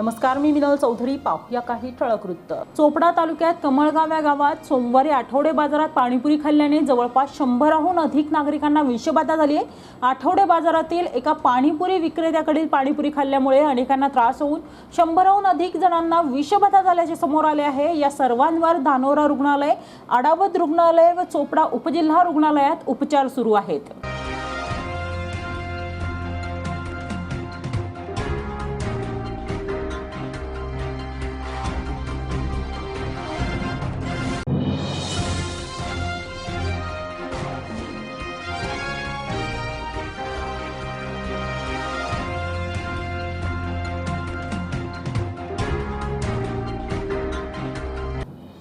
नमस्कार मी मिनल चौधरी. पाहूया काही ठळक वृत्त. चोपडा तालुक्यात कमळगाव या गावात सोमवारी आठवडे बाजारात पाणीपुरी खाल्ल्याने जवळपास शंभराहून अधिक नागरिकांना विषबाधा झाली आहे. आठवडे बाजारातील एका पाणीपुरी विक्रेत्याकडील पाणीपुरी खाल्ल्यामुळे अनेकांना त्रास होऊन शंभराहून अधिक जणांना विषबाधा झाल्याचे समोर आले आहे. या सर्वांवर धानोरा रुग्णालय आडावत रुग्णालय व चोपडा उपजिल्हा रुग्णालयात उपचार सुरू आहेत.